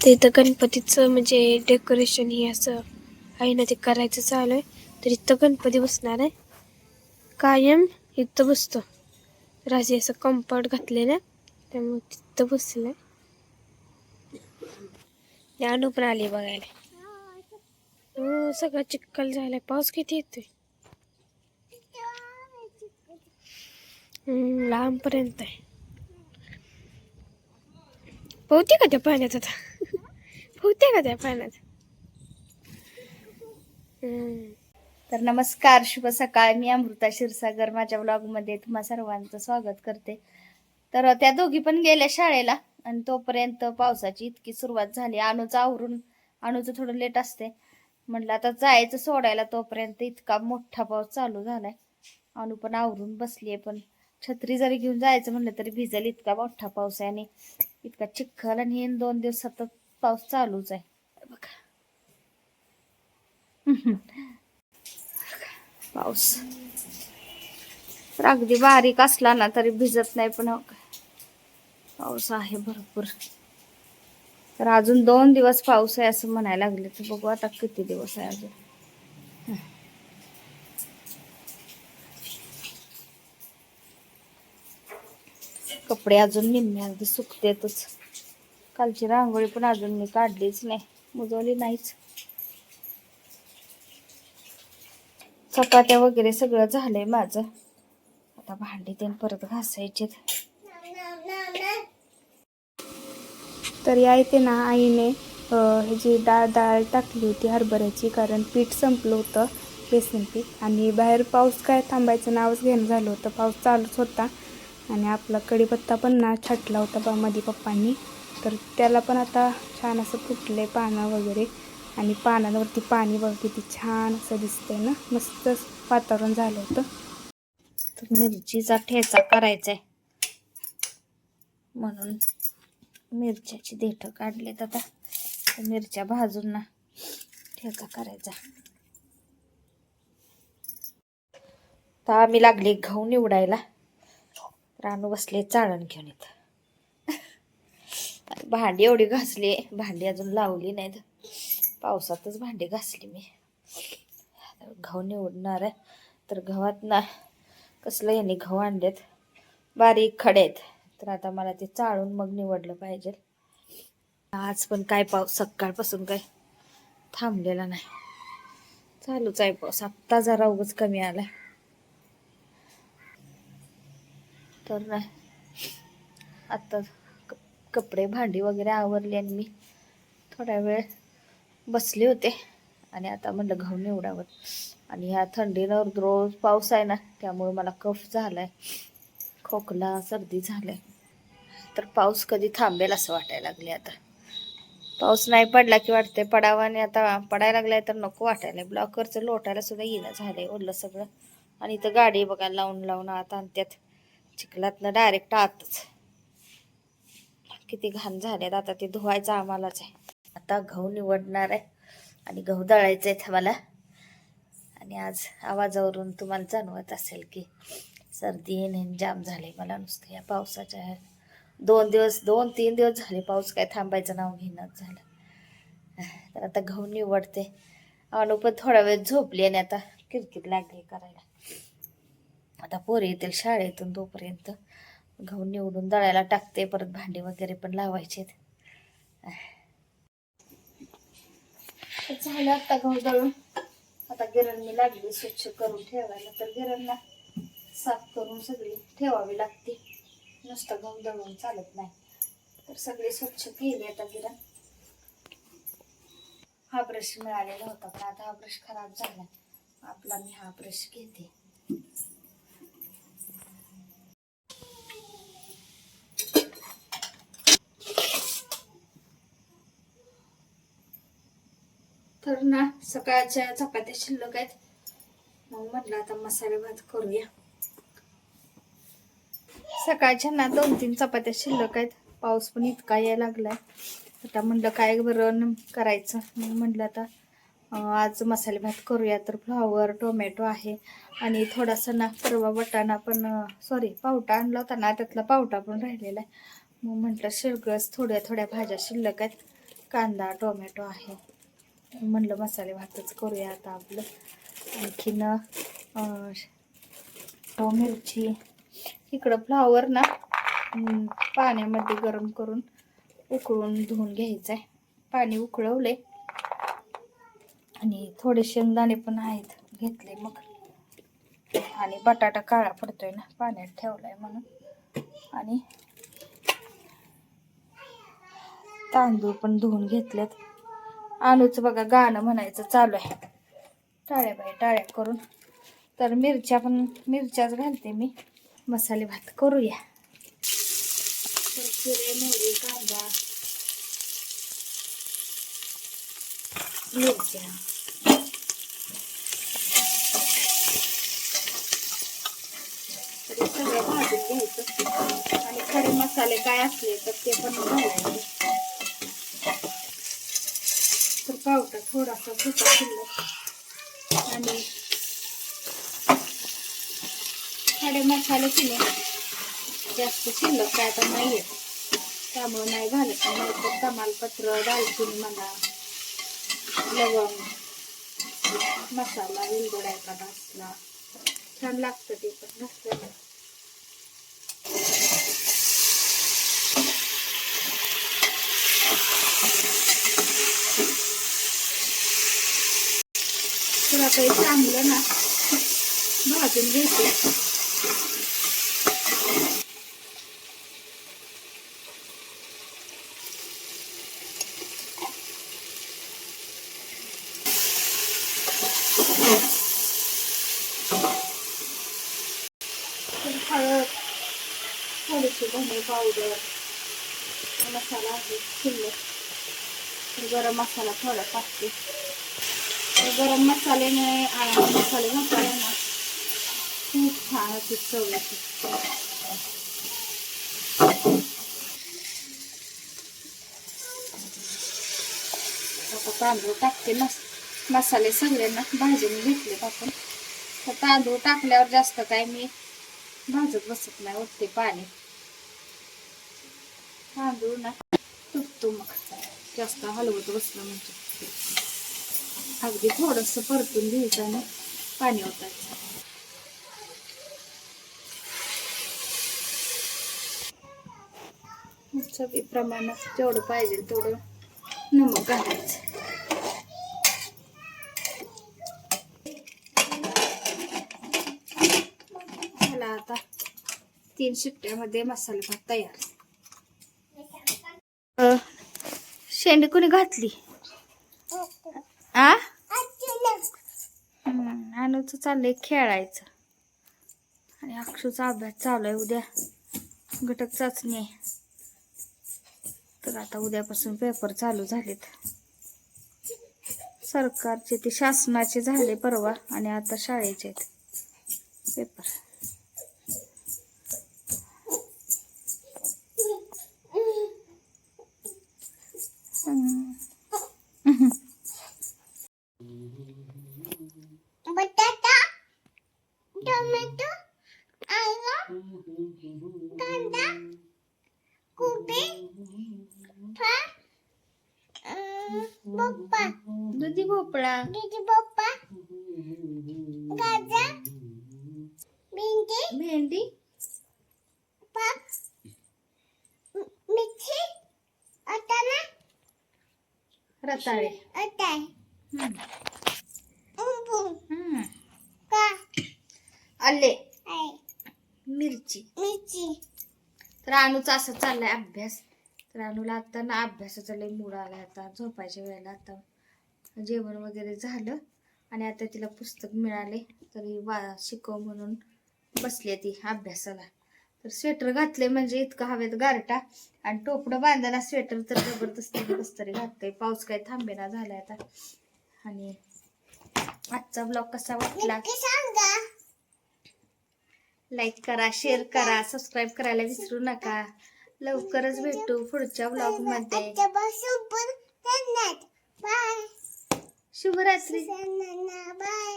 ते इथं गणपतीचं म्हणजे डेकोरेशन हे असं आहे ना ते करायचं चालू आहे. तर इथं गणपती बसणार आहे. कायम इथं बसतो. राजे असं कंपाऊंड घातलेलं आहे. त्यामुळे तिथं बसलंय. ज्ञानू पण आली बघायला. हो, सगळं चिखल चिक्कल झालाय. पाऊस किती येतोय? लांबपर्यंत आहे. पोहते का त्या पाण्यात आता? होते का त्या पाण्यात? तर नमस्कार शुभ सकाळ. मी अमृता क्षीरसागर. माझ्या व्लॉगमध्ये तुम्हा सर्वांचं स्वागत करते. तर त्या दोघी पण गेल्या शाळेला आणि तोपर्यंत पावसाची इतकी सुरुवात झाली. अनुचं आवरून अणूचं थोडं लेट असते. म्हटलं आता जायचं सोडायला. तोपर्यंत इतका मोठा पाऊस चालू झालाय. अनु पण आवरून बसलीये पण छत्री जरी घेऊन जायचं म्हणलं तरी भिजल इतका मोठा पाऊस आहे आणि इतका चिखल आणि हे दोन दिवस सतत पाऊस चालूच आहे. बघा. पाऊस. तर अगदी बारीक असला ना तरी भिजत नाही पण हो पाऊस आहे भरपूर. तर अजून दोन दिवस पाऊस आहे असं म्हणायला लागले तर बघू आता किती दिवस आहे अजून. कपडे अजून निम्मे अगदी सुकतेतच. कालची रांगोळी पण अजून मी काढलीच नाही. मुजवली नाहीच. चपात्या वगैरे सगळं झालंय माझं. आता भांडी ते परत घासायचे तर या इथे ना आईने जी ह्याची डाळ डाळ टाकली होती हरभऱ्याची कारण पीठ संपलं होतं बेसन पीठ. आणि बाहेर पाऊस काय थांबायचं नावच घेणं झालं होतं. पाऊस चालूच होता. आणि आपला कढीपत्ता पण ना छाटला होता बा मध्ये पप्पांनी. तर त्याला पण आता छान असं फुटले पानं वगैरे. आणि पानांवरती पाणी बघ किती छान असं दिसतंय ना. मस्त वातावरण झालं होतं. तर मिरचीचा ठेचा करायचा आहे म्हणून मिरच्याची देठ काढलेत आता. मिरच्या भाजून ना ठेचा करायचा. तर आम्ही लागले गहू निवडायला. रानू बसले चाळण घेऊन येत भांडी एवढी घासली. भांडी अजून लावली नाहीत. पावसातच भांडी घासली मी. गहू निवडणार आहे. तर गव्हात ना कसलं याने गहू आणलेत. बारीक खडे आहेत. तर आता मला ते चाळून मग निवडलं पाहिजे. आज पण काय पाऊस? सकाळपासून काय थांबलेला नाही. चालूच आहे पाऊस. आत्ता जरा उगच कमी आलाय. तर नाही. आत्ता कपडे भांडी वगैरे आवरली आणि मी थोडा वेळ बसले होते. आणि आता म्हटलं गहू निवडावं. आणि ह्या थंडीनं रोज पाऊस आहे ना त्यामुळे मला कफ झालाय. खोकला सर्दी झालाय. तर पाऊस कधी थांबेल असं वाटायला लागले आता. पाऊस नाही पडला की वाटते पडावा आणि आता पडायला लागलाय तर नको वाटायला. ब्लॉकरचं लोटायला सुद्धा येणं झालंय ओढलं सगळं. आणि इथं गाडी बघा लावून लावून आत आणत्यात. चिखलातनं डायरेक्ट आतच. किती घाण झाल्यात आता ते धुवायचं आम्हालाच आहे. आता गहू निवडणार आहे. आणि गहू दळायचं आहे मला आणि आज आवाजावरून तुम्हाला जाणवत असेल की सर्दी आणि जाम झाले. मला नुसतं या पावसाच्या दोन दिवस दोन तीन दिवस झाले. पाऊस काय थांबायचं नाव घेणंच झालं. तर आता गहू निवडते. अनु पण थोडा वेळ झोपली आणि आता किरकिर लागली करायला. आता पोरी येतील शाळेतून तोपर्यंत. गहू निवडून दळायला टाकते परत भांडी वगैरे पण लावायचे झालं आता गहू दळून. आता गिरण मी लागली स्वच्छ करून ठेवायला. तर गिरणला साफ करून सगळी ठेवावी लागते. नुसतं गहू दळून चालत नाही. तर सगळी स्वच्छ केली आता गिरण. हा ब्रश मिळालेला होता पण आता हा ब्रश खराब झाला. आपला मी हा ब्रश घेते. तर ना. सकाळच्या चपात्या शिल्लक आहेत. मग म्हटलं आता मसाले भात करूया. सकाळच्या ना दोन तीन चपात्या शिल्लक आहेत. पाऊस पण इतका यायला लागलाय. आता म्हणलं काय बरं करायचं. मग म्हटलं आता आज मसाले भात करूया. तर फ्लॉवर टोमॅटो आहे. आणि थोडासा ना परवा वटाणा पण सॉरी पावटा आणला होता ना. त्यातला पावटा पण राहिलेला आहे. मग म्हटलं सगळंच थोड्या थोड्या भाज्या शिल्लक आहेत. कांदा टोमॅटो आहे. म्हणलं मसाले भातच करूया आता आपलं. आणखीन अं, मिरची. इकडं फ्लावर ना पाण्यामध्ये गरम करून उकळून धुवून घ्यायचं आहे पाणी उकळवले आणि थोडे शेंगदाणे पण आहेत घेतले मग. आणि बटाटा काळा पडतोय ना पाण्यात ठेवलाय म्हणून. आणि तांदूळ पण धुवून घेतलेत. आणूच बघा गाणं म्हणायचं चालू आहे. टाळ्या बाई टाळ्या करून. तर मिरच्या पण मिरच्याच घालते मी. मसाले भात करूया. मोरी कांदा मिरच्या. तर भाजून घ्यायचं आणि खरे मसाले काय असले तर ते पण घालायचे. पावटा थोडासा सुका शिल्लक. आणि साडे मसाले किने जास्त शिल्लक काय तर नाही आहे त्यामुळे नाही घालत. नाही तर तमालपत्र दालचिनी म्हणा लवंग मसाला वेलदोडा एखादा असला. छान लागतं ते पण. घातलं तर आता हे चांगलं ना भाजून घ्यायचे तर हळद थोडीशी धने पावडर मसाला आहे शिल्लक तर गरम मसाला थोडा टाकते तर गरम मसाल्याने आ- मसाले मसाल्यांना खूप छान अशी चव येते. आता तांदूळ टाकते. मस मसाले सगळ्यांना भाजून घेतले आपण तर तांदूळ टाकल्यावर जास्त काय मी भाजत बसत नाही उठते पाणी. तांदूळ ना तुटतो मग. जास्त हलवत बसलं म्हणजे. अगदी थोडस परतून घ्यायचं आणि पाणी ओतायचं. चवीप्रमाणात जेवढं पाहिजे तेवढं नमक घालायचं झाला आता तीन शिट्ट्यामध्ये मसाले भात तयार. शेंडी कोणी घातली? आ? अनुचं चाललंय खेळायचं. आणि अक्षूचा अभ्यास चालू आहे उद्या. घटक चाचणी आहे. तर आता उद्यापासून पेपर चालू झालेत. सरकारचे ते शासनाचे झाले परवा आणि आता शाळेचे आहेत. पेपर. हम्म. बटाटा टोमॅटो आलं कांदा कोबी पप्पा दुधी भोपळा दीदी पप्पा गाजर भेंडी भेंडी मिरची अटाणा रताळे. का आले मिरची. मिरची. तर अनुचा असं चाललाय अभ्यास. तर अनुला आता ना अभ्यासाचा लय मूड आलाय आता झोपायच्या वेळेला आता. जेवण वगैरे झालं आणि आता तिला पुस्तक मिळाले. तरी वा शिकव म्हणून बसली ती अभ्यासाला. तर स्वेटर घातले म्हणजे इतकं हवेत गारटा. आणि टोपडं बांधायला स्वेटर तर जबरदस्ती कस तरी घातलंय. पाऊस काय थांबेना झालाय आता. आणि आजचा ब्लॉग कसा वाटला? लाईक करा शेअर करा सबस्क्राईब करायला विसरू नका. लवकरच भेटू पुढच्या ब्लॉगमध्ये शुभरात्री. बाय.